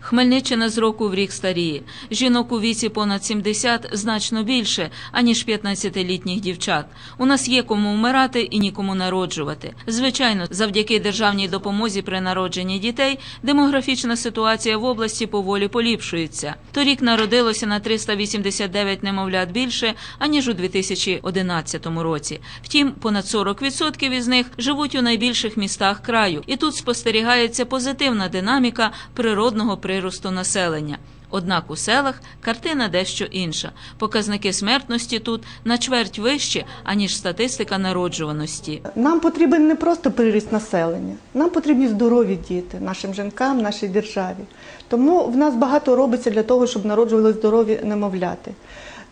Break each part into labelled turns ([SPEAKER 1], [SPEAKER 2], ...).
[SPEAKER 1] Хмельниччина з року в рік старіє. Жінок у віці понад 70 значно більше, аніж 15-літніх дівчат. У нас є кому вмирати і нікому народжувати. Звичайно, завдяки державній допомозі при народженні дітей демографічна ситуація в області поволі поліпшується. Торік народилося на 389 немовлят більше, аніж у 2011 році. Втім, понад 40% із них живуть у найбільших містах краю, і тут спостерігається позитивна динаміка природного приросту населення. Однак у селах картина дещо інша. Показники смертності тут на чверть вищі, аніж статистика народжуваності.
[SPEAKER 2] Нам потрібен не просто приріст населення, нам потрібні здорові діти нашим жінкам, нашій державі. Тому в нас багато робиться для того, щоб народжували здорові немовляти.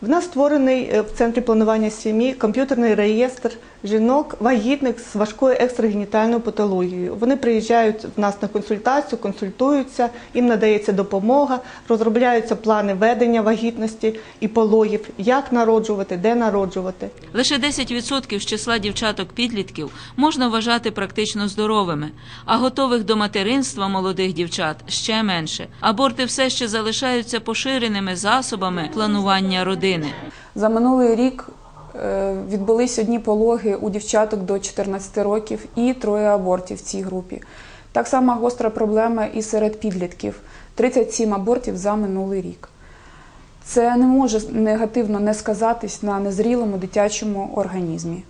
[SPEAKER 2] В нас створений е, в центрі планування сім'ї комп'ютерний реєстр жінок вагітних з важкою екстрагенітальною патологією. Вони приїжджають в нас на консультацію, консультуються, їм надається допомога, розробляються плани ведення вагітності і пологів, як народжувати, де народжувати.
[SPEAKER 1] Лише 10% з числа дівчаток-підлітків можна вважати практично здоровими, а готових до материнства молодих дівчат ще менше. Аборти все ще залишаються поширеними засобами планування родини.
[SPEAKER 3] За минулий рік е, відбулись одні пологи у дівчаток до 14 років і троє абортів в цій групі. Так само гостра проблема і серед підлітків 37 абортів за минулий рік. Це не може негативно не сказатись на незрілому дитячому організмі.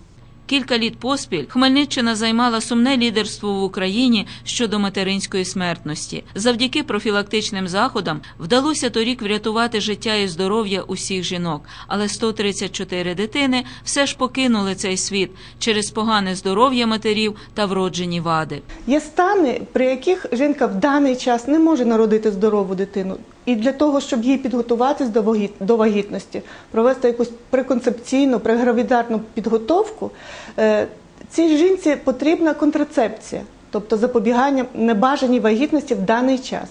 [SPEAKER 1] Кілька літ поспіль Хмельниччина займала сумне лідерство в Україні щодо материнської смертності. Завдяки профілактичним заходам вдалося торік врятувати життя і здоров'я усіх жінок, але 134 дитини все ж покинули цей світ через погане здоров'я матерів та вроджені вади.
[SPEAKER 2] Є стани, при яких жінка в даний час не може народити здорову дитину. І для того, щоб їй підготуватись до вагіт- до вагітності, провести якусь преконцепційну, прегравідарну підготовку, е, цій жінці потрібна контрацепція, тобто запобігання небажаній вагітності в даний час.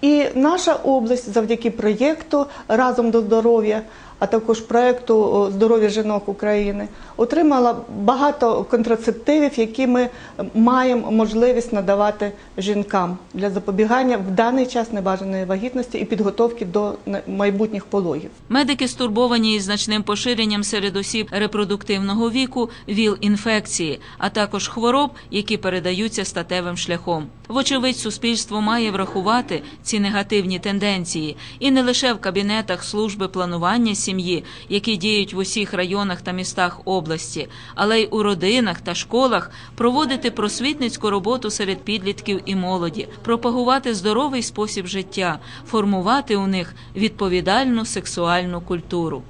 [SPEAKER 2] І наша область завдяки проєкту Разом до здоров'я, а також проєкту Здоров'я жінок України отримала багато контрацептивів, які ми маємо можливість надавати жінкам для запобігання в даний час небажаної вагітності і підготовки до майбутніх пологів.
[SPEAKER 1] Медики стурбовані із значним поширенням серед осіб репродуктивного віку ВІЛ-інфекції, а також хвороб, які передаються статевим шляхом. Вочевидь, суспільство має врахувати ці негативні тенденції і не лише в кабінетах служби планування сім'ї, які діють в усіх районах та містах області, але й у родинах та школах проводити просвітницьку роботу серед підлітків і молоді, пропагувати здоровий спосіб життя, формувати у них відповідальну сексуальну культуру.